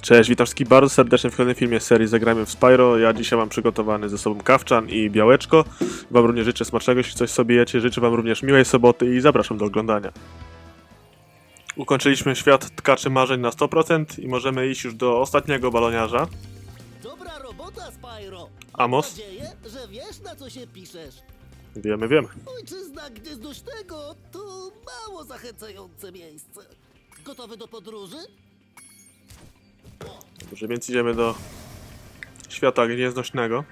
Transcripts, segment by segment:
Cześć, witam wszystkich bardzo serdecznie w kolejnym filmie serii Zagrajmy w Spyro. Ja dzisiaj mam przygotowany ze sobą kawczan i białeczko. Wam również życzę smacznego, jeśli coś sobie jecie. Życzę wam również miłej soboty i zapraszam do oglądania. Ukończyliśmy świat tkaczy marzeń na 100% i możemy iść już do ostatniego baloniarza. Dobra robota, Spyro! Amos? Mam nadzieję, że wiesz na co się piszesz. Wiemy, wiemy. Ojczyzna Gniezdośnego to mało zachęcające miejsce. Gotowy do podróży? Dobrze, więc idziemy do świata gnieznośnego.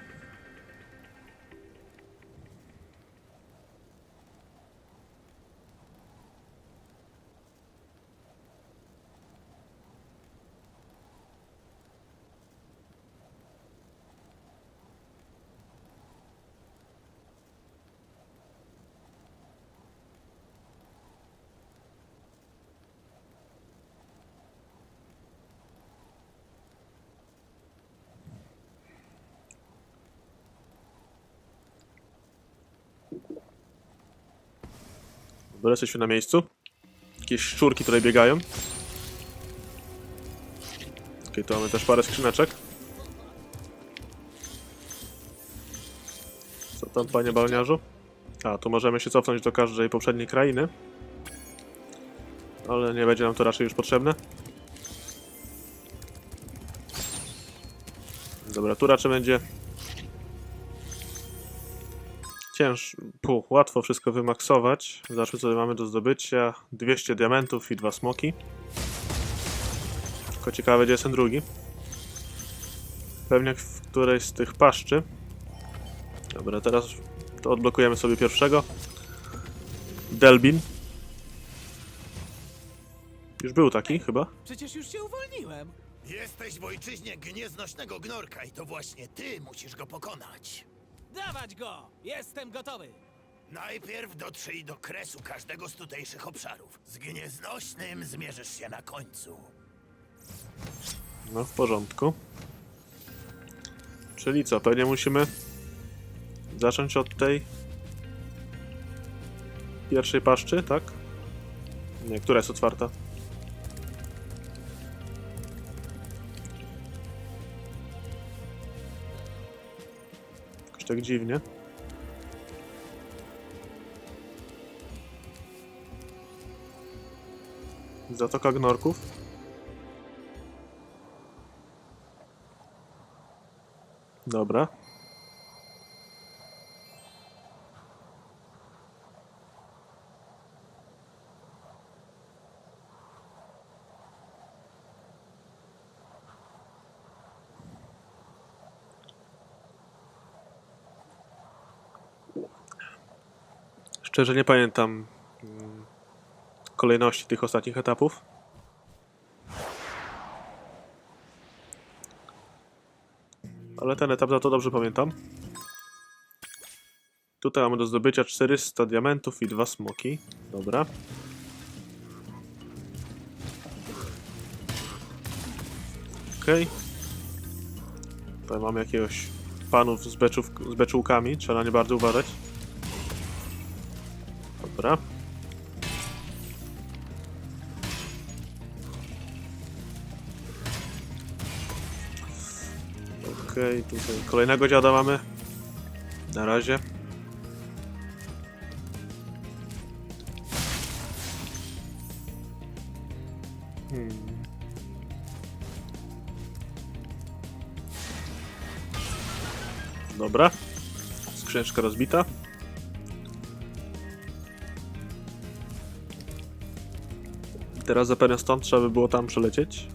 Dobra, jesteśmy na miejscu. Jakieś szczurki tutaj biegają. Okej, tu mamy też parę skrzyneczek. Co tam, panie balniarzu? A, tu możemy się cofnąć do każdej poprzedniej krainy. Ale nie będzie nam to raczej już potrzebne. Dobra, tu raczej będzie cięż... Puh, łatwo wszystko wymaksować. Zobaczmy, co mamy do zdobycia. 200 diamentów i dwa smoki. Tylko ciekawe, gdzie jest ten drugi. Pewnie w którejś z tych paszczy. Dobra, teraz to odblokujemy sobie pierwszego. Delbin. Już był taki, chyba. Przecież już się uwolniłem. Jesteś w ojczyźnie gnieznośnego gnorka i to właśnie ty musisz go pokonać. Dawać go! Jestem gotowy! Najpierw dotrzyj do kresu każdego z tutejszych obszarów. Z gnieznośnym zmierzysz się na końcu. No, w porządku. Czyli co, pewnie musimy zacząć od tej pierwszej paszczy, tak? Nie, która jest otwarta? Tak dziwnie. Zatoka Gnorków. Dobra. Szczerze nie pamiętam mm, kolejności tych ostatnich etapów. Ale ten etap za to dobrze pamiętam. Tutaj mamy do zdobycia 400 diamentów i dwa smoki. Dobra. Okej. Tutaj mamy jakiegoś panów z, beczów, z beczułkami. Trzeba nie bardzo uważać. Dobra. Okej, tutaj kolejnego dziada mamy. Na razie. Hmm. Dobra. Skrzyneczka rozbita. Teraz zapewne stąd trzeba by było tam przelecieć.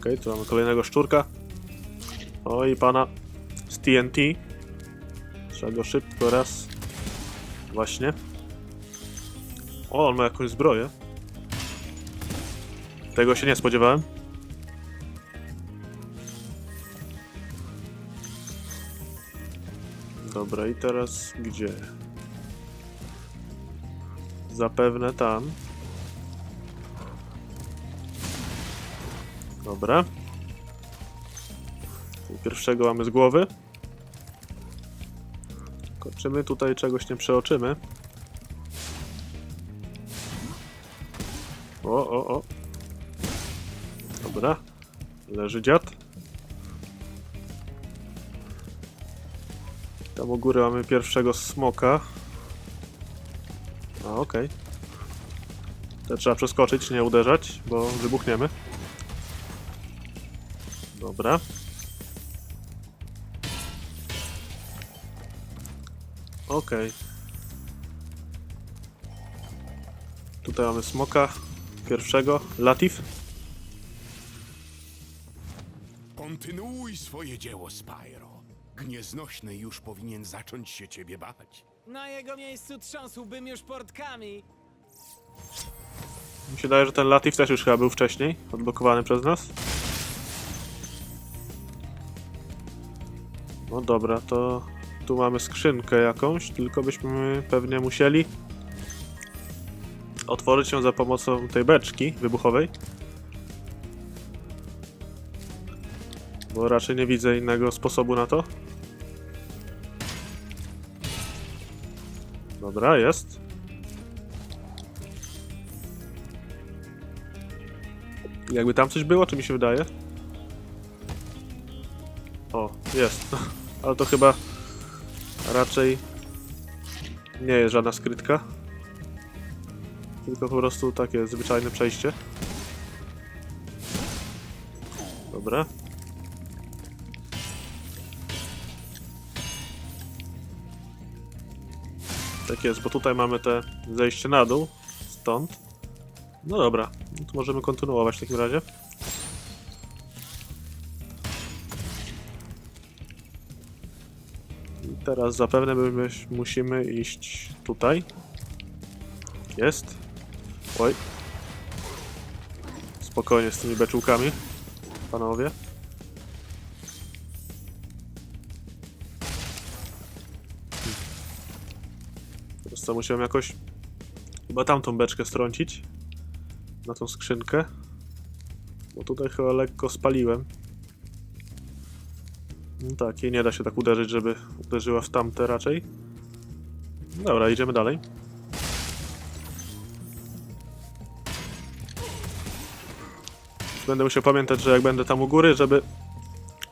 Okej, tu mamy kolejnego szczurka. Oj, pana z TNT. Trzeba go szybko raz. Właśnie. O, on ma jakąś zbroję. Tego się nie spodziewałem. Dobra, i teraz gdzie? Zapewne tam. Dobra. Pierwszego mamy z głowy. Tylko czy my tutaj czegoś nie przeoczymy? O, o, o. Dobra. Leży dziad. Tam u góry mamy pierwszego smoka. Okej. To trzeba przeskoczyć, nie uderzać, bo wybuchniemy. Dobra. Okej. Tutaj mamy smoka. Pierwszego. Latif. Kontynuuj swoje dzieło, Spyro. Gnieznośny już powinien zacząć się ciebie bać. Na jego miejscu trząsłbym już portkami. Mi się daje, że ten Latif też już chyba był wcześniej odblokowany przez nas. No dobra, to tu mamy skrzynkę jakąś, tylko byśmy pewnie musieli otworzyć ją za pomocą tej beczki wybuchowej. Bo raczej nie widzę innego sposobu na to. Dobra, jest. Jakby tam coś było, czy mi się wydaje? O, jest. Ale to chyba raczej nie jest żadna skrytka. Tylko po prostu takie zwyczajne przejście. Dobra. Tak jest, bo tutaj mamy te zejście na dół. Stąd. No dobra, no to możemy kontynuować w takim razie. I teraz zapewne my musimy iść tutaj. Jest. Oj. Spokojnie z tymi beczułkami, panowie. Co, musiałem jakoś chyba tamtą beczkę strącić na tą skrzynkę. Bo tutaj chyba lekko spaliłem. No tak, jej nie da się tak uderzyć, żeby uderzyła w tamte raczej. Dobra, idziemy dalej. Będę musiał pamiętać, że jak będę tam u góry, żeby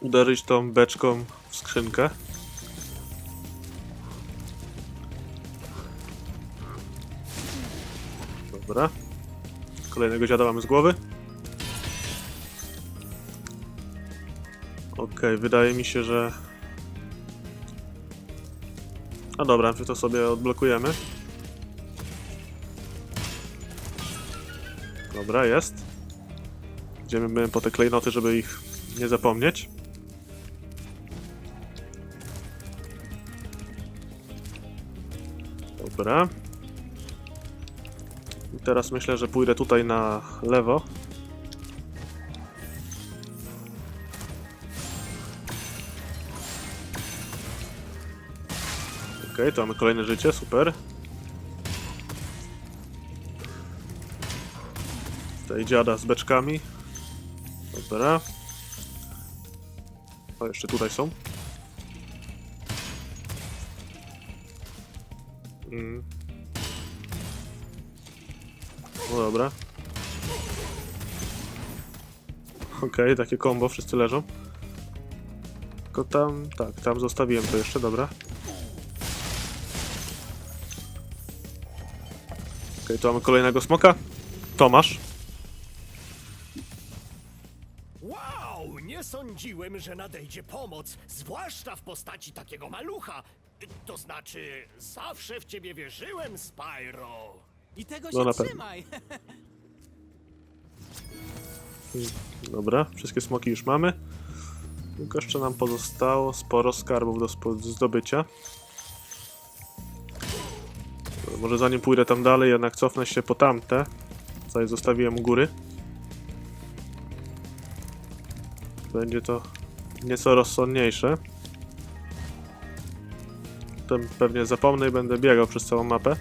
uderzyć tą beczką w skrzynkę. Dobra. Kolejnego dziada mamy z głowy. Okej, wydaje mi się, że... A dobra, to sobie odblokujemy. Dobra, jest. Idziemy po te klejnoty, żeby ich nie zapomnieć. Dobra. Teraz myślę, że pójdę tutaj na lewo. Okej, to mamy kolejne życie, super. Tutaj dziada z beczkami. Dobra. O, jeszcze tutaj są. Mm. No dobra. Okej, takie combo, wszyscy leżą. Tylko tam, tak, tam zostawiłem to jeszcze, dobra. Okej, tu mamy kolejnego smoka. Tomasz. Wow, nie sądziłem, że nadejdzie pomoc, zwłaszcza w postaci takiego malucha. To znaczy, zawsze w ciebie wierzyłem, Spyro. I tego No się na pewno. trzymaj. Dobra, wszystkie smoki już mamy. Tylko jeszcze nam pozostało sporo skarbów do spo- zdobycia. Dobra, Może zanim pójdę tam dalej, jednak cofnę się po tamte. Co je zostawiłem u góry. Będzie to nieco rozsądniejsze. Potem pewnie zapomnę i będę biegał przez całą mapę.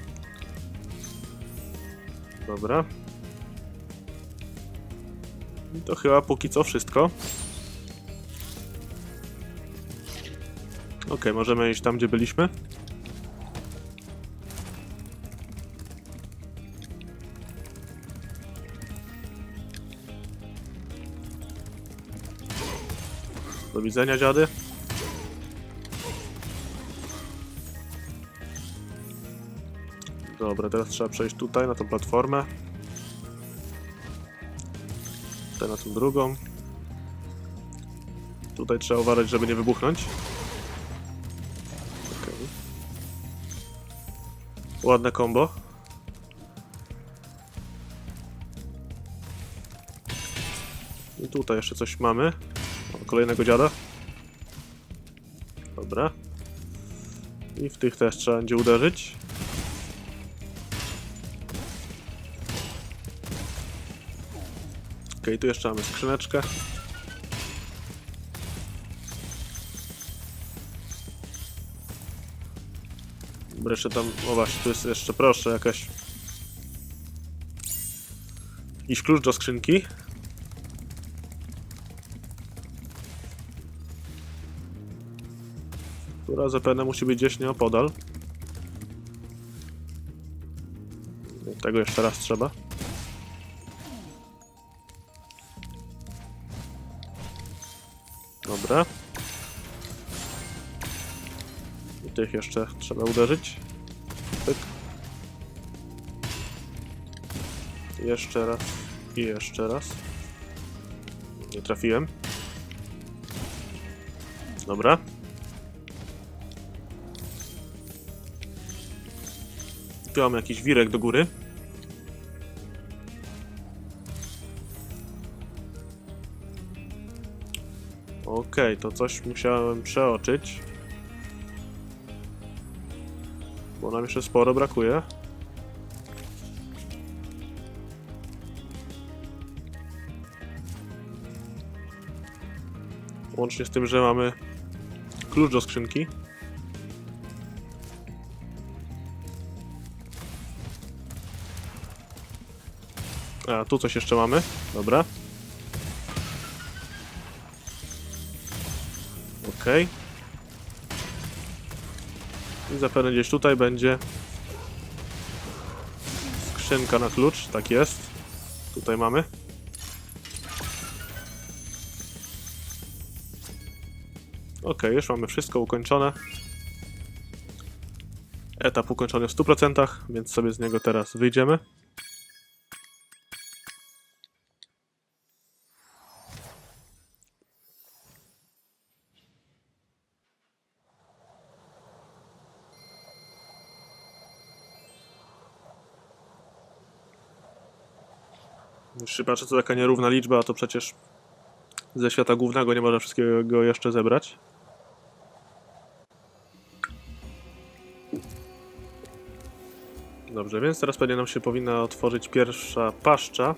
Dobra. To chyba póki co wszystko. Ok, możemy iść tam, gdzie byliśmy. Do widzenia, dziady. Dobra, teraz trzeba przejść tutaj, na tą platformę. Tutaj na tą drugą. Tutaj trzeba uważać, żeby nie wybuchnąć. Okej. Ładne combo. I tutaj jeszcze coś mamy. O, kolejnego dziada. Dobra. I w tych też trzeba będzie uderzyć. Okej, tu jeszcze mamy skrzyneczkę. Dobra, Jeszcze tam, o właśnie, tu jest jeszcze, proszę, jakaś... Jakiś klucz do skrzynki. Która zapewne musi być gdzieś nieopodal. Tego jeszcze raz trzeba. Tych jeszcze trzeba uderzyć. Pyk. Jeszcze raz. I jeszcze raz. Nie trafiłem. Dobra. Mamy jakiś wirek do góry. Okej, to coś musiałem przeoczyć. Nam jeszcze sporo brakuje. Łącznie z tym, że mamy klucz do skrzynki. A, tu coś jeszcze mamy. Dobra. Okej. Zapewne gdzieś tutaj będzie skrzynka na klucz. Tak jest. Tutaj mamy. Okej, już mamy wszystko ukończone. Etap ukończony w 100%, więc sobie z niego teraz wyjdziemy. Patrzę, co taka nierówna liczba, to przecież ze świata głównego nie można wszystkiego jeszcze zebrać. Dobrze, więc teraz pewnie nam się powinna otworzyć pierwsza paszcza.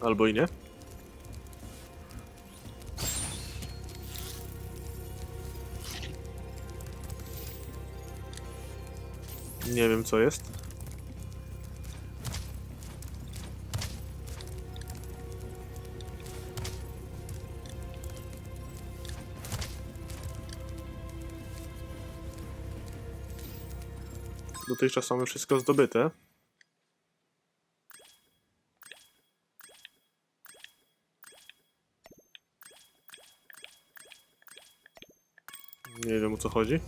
Albo i nie. Wiem co jest. Dotychczas mamy wszystko zdobyte. Nie wiem o co chodzi.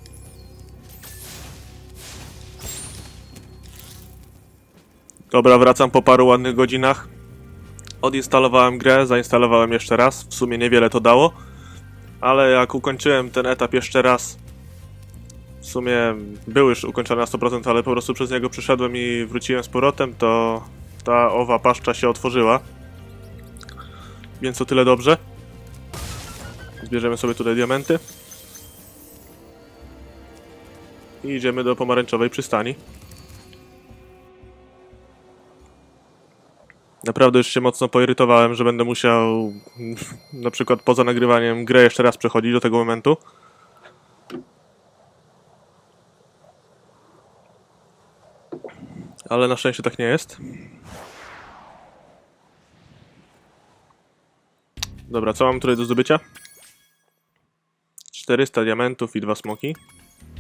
Dobra, wracam po paru ładnych godzinach. Odinstalowałem grę, zainstalowałem jeszcze raz. W sumie niewiele to dało. Ale jak ukończyłem ten etap jeszcze raz, w sumie był już ukończony na 100%, ale po prostu przez niego przyszedłem i wróciłem z powrotem, to ta owa paszcza się otworzyła. Więc o tyle dobrze. Zbierzemy sobie tutaj diamenty. I idziemy do pomarańczowej przystani. Naprawdę już się mocno poirytowałem, że będę musiał na przykład poza nagrywaniem grę jeszcze raz przechodzić do tego momentu. Ale na szczęście tak nie jest. Dobra, co mam tutaj do zdobycia? 400 diamentów i dwa smoki.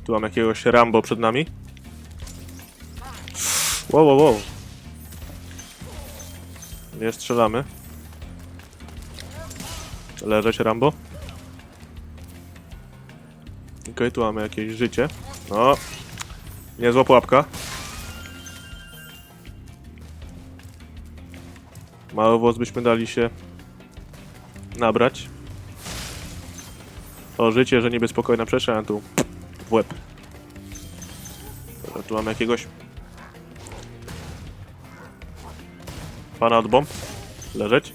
Tu mam jakiegoś Rambo przed nami. Wow, wow, wow. Nie strzelamy. Leżeć Rambo. Okej, tu mamy jakieś życie. No. Niezła pułapka. Mały włos byśmy dali się nabrać. O, życie, że niby spokojna przestrzeń, tu w łeb. Tu mamy jakiegoś pana od bomb. Leżeć.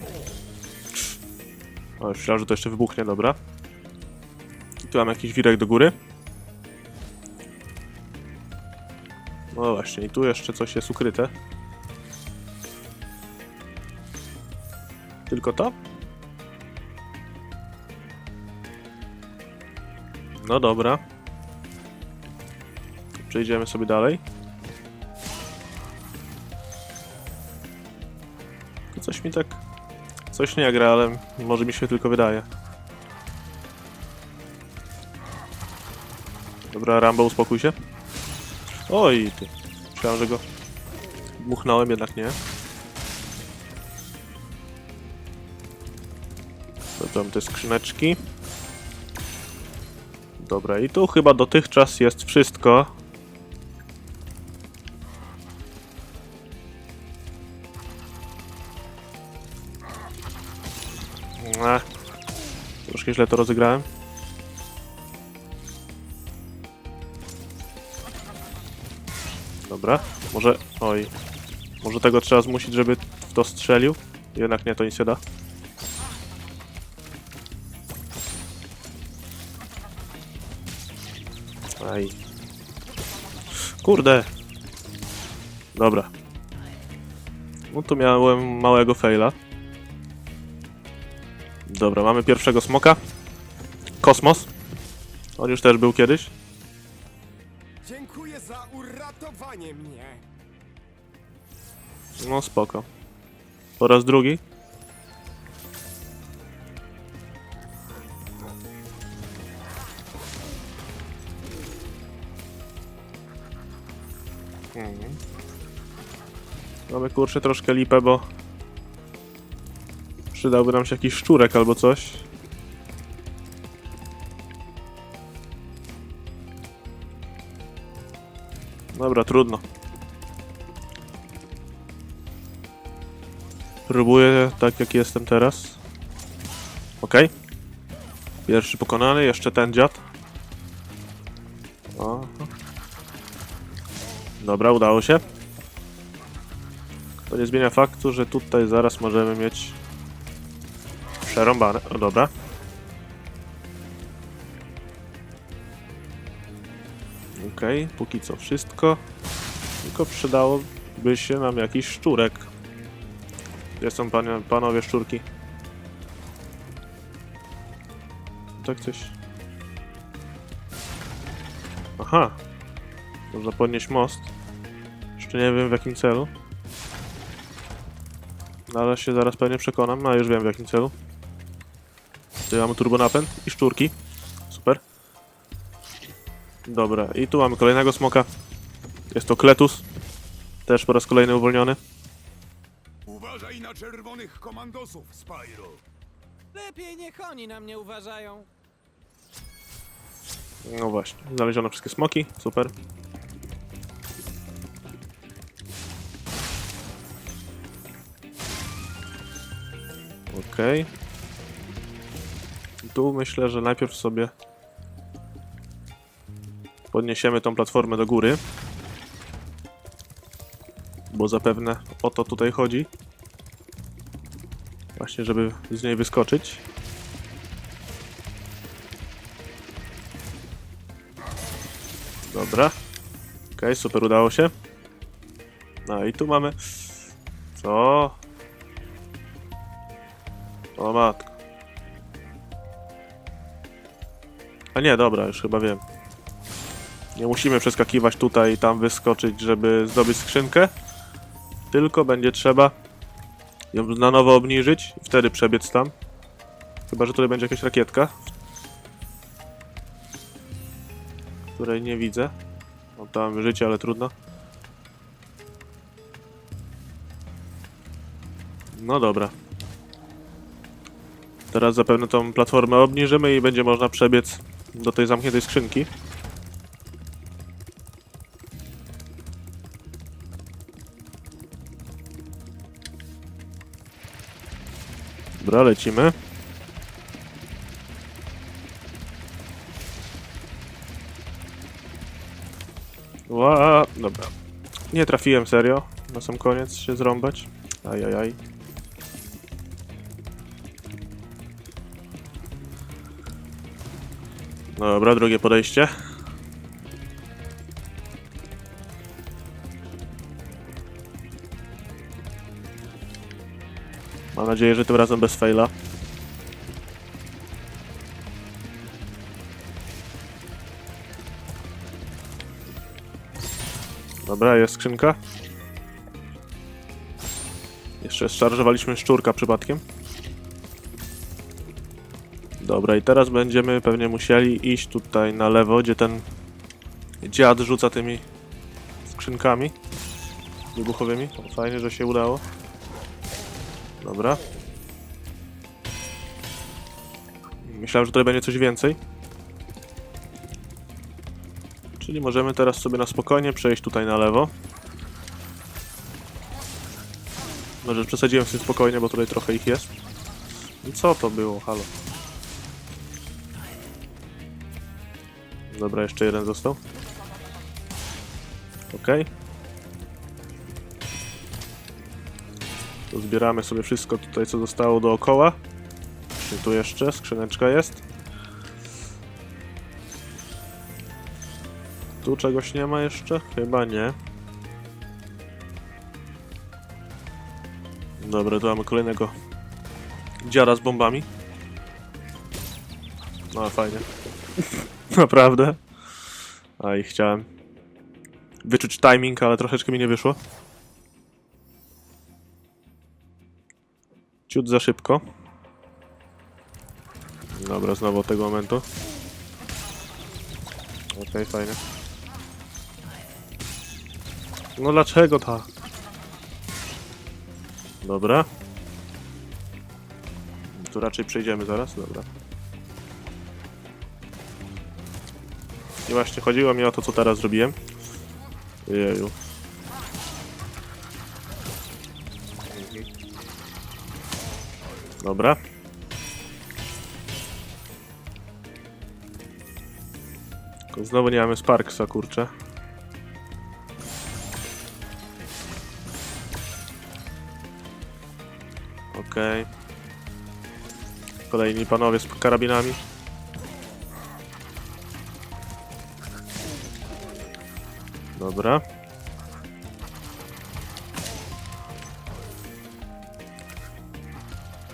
O, myślałem, że to jeszcze wybuchnie, dobra. I tu mam jakiś wirek do góry. No właśnie, i tu jeszcze coś jest ukryte. Tylko to? No dobra. Przejdziemy sobie dalej. Mi tak... Coś nie gra, ale może mi się tylko wydaje. Dobra, Rambo, uspokój się. Oj, ty. Myślałem, że go dmuchnąłem, jednak nie. Dobra, te skrzyneczki. Dobra, i tu chyba dotychczas jest wszystko. Troszkę źle to rozegrałem. Dobra, może... Oj. Może tego trzeba zmusić, żeby to strzelił? Jednak nie, to nic się da. Aj. Kurde. Dobra. No tu miałem małego faila. Dobra, mamy pierwszego smoka. Kosmos. On już też był kiedyś. Dziękuję za uratowanie mnie. No spoko. Po raz drugi. Mhm. Mamy kurczę troszkę lipę, bo przydałby nam się jakiś szczurek albo coś. Dobra, trudno. Próbuję tak jak jestem teraz. Okej. Pierwszy pokonany, jeszcze ten dziad. O. Dobra, udało się. To nie zmienia faktu, że tutaj zaraz możemy mieć przerąbane. O, dobra. Okej, póki co wszystko. Tylko przydałoby się nam jakiś szczurek. Gdzie są panie, panowie szczurki? Tak coś. Aha. Można podnieść most. Jeszcze nie wiem w jakim celu. Ale się zaraz pewnie przekonam. No już wiem w jakim celu. Tutaj mamy turbonapęd i szczurki. Super. Dobra, i tu mamy kolejnego smoka. Jest to Kletus. Też po raz kolejny uwolniony. Uważaj na czerwonych komandosów, Spyro. Lepiej niech oni na mnie uważają. No właśnie, znaleziono wszystkie smoki, super. Okej. Tu myślę, że najpierw sobie podniesiemy tą platformę do góry. Bo zapewne o to tutaj chodzi. Właśnie, żeby z niej wyskoczyć. Dobra. Okej, super, udało się. No i tu mamy... Co? O matko. A nie, dobra, już chyba wiem. Nie musimy przeskakiwać tutaj i tam wyskoczyć, żeby zdobyć skrzynkę. Tylko będzie trzeba ją na nowo obniżyć i wtedy przebiec tam. Chyba, że tutaj będzie jakaś rakietka. której nie widzę. Oddałem życie, ale trudno. No dobra. Teraz zapewne tą platformę obniżymy i będzie można przebiec do tej zamkniętej skrzynki. Dobra, lecimy. Ła, dobra. Nie trafiłem serio. Na sam koniec się zrąbać. Ajajaj. Dobra, drugie podejście. Mam nadzieję, że tym razem bez faila. Dobra, jest skrzynka. Jeszcze szarżowaliśmy szczurka przypadkiem. Dobra, i teraz będziemy pewnie musieli iść tutaj na lewo, gdzie ten dziad rzuca tymi skrzynkami wybuchowymi. Fajnie, że się udało. Dobra. Myślałem, że tutaj będzie coś więcej. Czyli możemy teraz sobie na spokojnie przejść tutaj na lewo. Może przesadziłem z tym spokojnie, bo tutaj trochę ich jest. Co to było? Halo. Dobra, jeszcze jeden został. Okej. To zbieramy sobie wszystko tutaj, co zostało dookoła. Czy tu jeszcze skrzyneczka jest? Tu czegoś nie ma jeszcze? Chyba nie. Dobra, tu mamy kolejnego dziara z bombami. No, fajnie. Naprawdę. A i chciałem wyczuć timing, ale troszeczkę mi nie wyszło. Ciut za szybko. Dobra, znowu od tego momentu. Okej, fajnie. No dlaczego ta? Dobra. Tu raczej przejdziemy zaraz, dobra. I właśnie chodziło mi o to, co teraz zrobiłem. Jeju. Dobra. Znowu nie mamy Sparksa, kurczę. Okej. Kolejni panowie z karabinami. Dobra.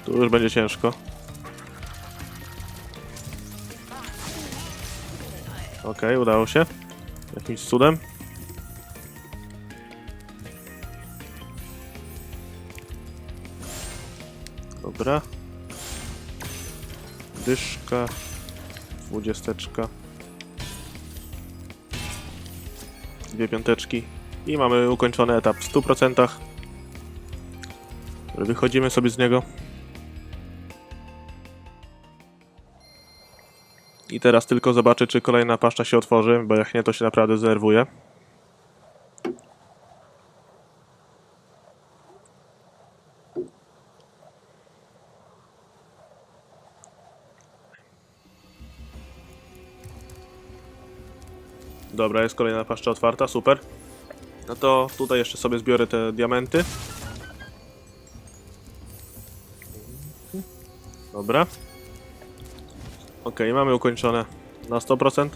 Tu już będzie ciężko. Okej, udało się. Jakimś cudem. Dobra. Dyszka. Dwudziesteczka. Dwie piąteczki. I mamy ukończony etap w 100%. Wychodzimy sobie z niego. I teraz tylko zobaczę, czy kolejna paszcza się otworzy, bo jak nie, to się naprawdę zdenerwuję. Dobra, jest kolejna paszcza otwarta, super. No to tutaj jeszcze sobie zbiorę te diamenty. Dobra. Ok, mamy ukończone na 100%.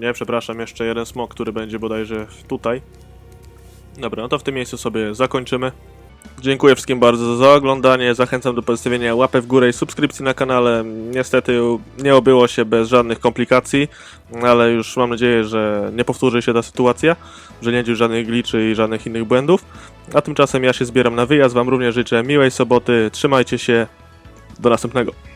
Nie, przepraszam, jeszcze jeden smok, który będzie bodajże tutaj. Dobra, no to w tym miejscu sobie zakończymy. Dziękuję wszystkim bardzo za oglądanie. Zachęcam do pozostawienia łapy w górę i subskrypcji na kanale. Niestety nie obyło się bez żadnych komplikacji, ale już mam nadzieję, że nie powtórzy się ta sytuacja, że nie będzie żadnych gliczy i żadnych innych błędów. A tymczasem ja się zbieram na wyjazd. Wam również życzę miłej soboty. Trzymajcie się. Do następnego.